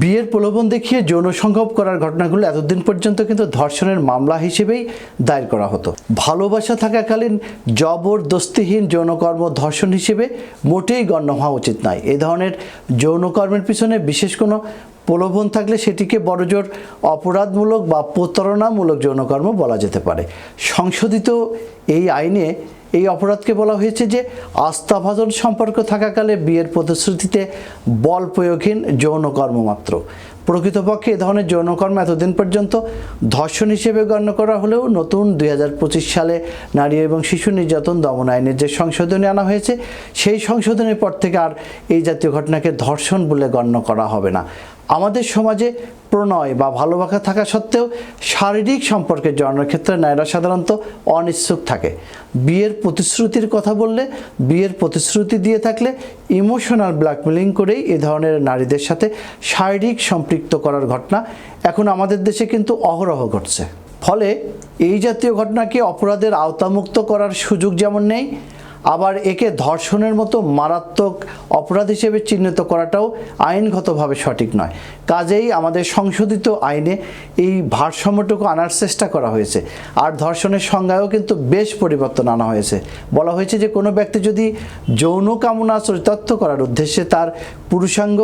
বিয়ের প্রলোভন দেখিয়ে যৌন সংঘব করার ঘটনাগুলো এতদিন পর্যন্ত কিন্তু ধর্ষণের মামলা হিসেবেই দায়ের করা হতো। ভালোবাসা থাকাকালীন জবরদস্তিহীন যৌনকর্ম ধর্ষণ হিসেবে মোটেই গণ্য হওয়া উচিত নয়। এ ধরনের যৌনকর্মের পিছনে বিশেষ কোনো প্রলোভন থাকলে সেটিকে বড়জোর অপরাধমূলক বা প্রতারণামূলক যৌনকর্ম বলা যেতে পারে। সংশোধিত এই আইনে এই অপরাধকে বলা হয়েছে যে আস্থাভাজন সম্পর্ক থাকাকালে বিয়ের প্রতিশ্রুতিতে বল প্রয়োগহীন যৌনকর্ম মাত্র। প্রকৃতপক্ষে এ ধরনের যৌনকর্ম এতদিন পর্যন্ত ধর্ষণ হিসেবে গণ্য করা হলেও নতুন দু হাজার পঁচিশ সালে নারী এবং শিশু নির্যাতন দমন আইনের যে সংশোধনী আনা হয়েছে, সেই সংশোধনের পর থেকে আর এই জাতীয় ঘটনাকে ধর্ষণ বলে গণ্য করা হবে না। আমাদের সমাজে প্রণয় বা ভালোবাসা থাকা সত্ত্বেও শারীরিক সম্পর্কে জড়ানোর ক্ষেত্রে নারীরা সাধারণত অনিচ্ছুক থাকে। বিয়ের প্রতিশ্রুতির কথা বললে, বিয়ের প্রতিশ্রুতি দিয়ে থাকলে ইমোশনাল ব্ল্যাকমেলিং করেই এ ধরনের নারীদের সাথে শারীরিক সম্পৃক্ত করার ঘটনা এখন আমাদের দেশে কিন্তু অহরহ ঘটছে। ফলে এই জাতীয় ঘটনাকে অপরাধের আওতামুক্ত করার সুযোগ যেমন নেই আবার একে ধর্ষণের মতো মারাত্মক অপরাধ হিসেবে চিহ্নিত করাটাও আইনগতভাবে সঠিক নয়। কাজেই আমাদের সংশোধিত আইনে এই ভারসাম্যটুকু আনার চেষ্টা করা হয়েছে। আর ধর্ষণের সংজ্ঞায়ও কিন্তু বেশ পরিবর্তন আনা হয়েছে। বলা হয়েছে যে কোনো ব্যক্তি যদি যৌন কামনা চরিতার্থ করার উদ্দেশ্যে তার পুরুষাঙ্গ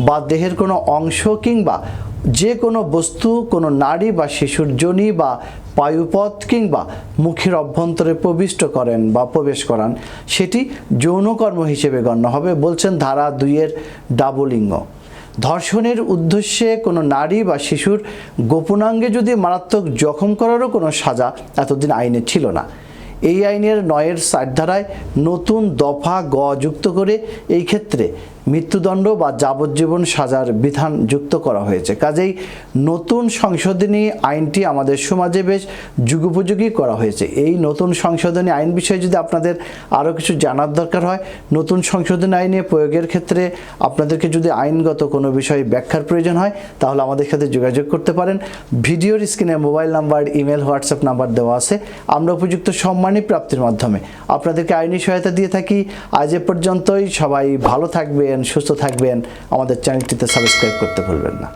বা দেহের কোনো অংশ কিংবা যে কোনো বস্তু, কোনো নারী বা শিশুর যোনি বা পায়ুপথ কিংবা মুখের অভ্যন্তরে প্রবিষ্ট করেন বা প্রবেশ করান, সেটি যৌনকর্ম হিসেবে গণ্য হবে, বলছেন ধারা দুইয়ের ডাবলিঙ্গ। ধর্ষণের উদ্দেশ্যে কোনো নারী বা শিশুর গোপনাঙ্গে যদি মারাত্মক জখম করারও কোনো সাজা এতদিন আইনে ছিল না। এই আইনের নয়ের সাইড ধারায় নতুন দফা গ যুক্ত করে এই ক্ষেত্রে মৃত্যুদণ্ড বা যাবজ্জীবন সাজার বিধান যুক্ত করা হয়েছে। কাজেই নতুন সংশোধনী আইনটি আমাদের সমাজে বেশ যুগোপযোগী করা হয়েছে। এই নতুন সংশোধনী আইন বিষয়ে যদি আপনাদের আরও কিছু জানার দরকার হয়, নতুন সংশোধনী আইনে প্রয়োগের ক্ষেত্রে আপনাদেরকে যদি আইনগত কোনো বিষয়ে ব্যাখ্যার প্রয়োজন হয়, তাহলে আমাদের সাথে যোগাযোগ করতে পারেন। ভিডিওর স্ক্রিনে mobile number, email, WhatsApp number দেওয়া আছে। আমরা উপযুক্ত সম্মানী প্রাপ্তির মাধ্যমে আপনাদেরকে আইনি সহায়তা দিয়ে থাকি। আজ এ পর্যন্তই। সবাই ভালো থাকবেন সুস্থ থাকবেন। আমাদের চ্যানেলটিতে সাবস্ক্রাইব করতে ভুলবেন না।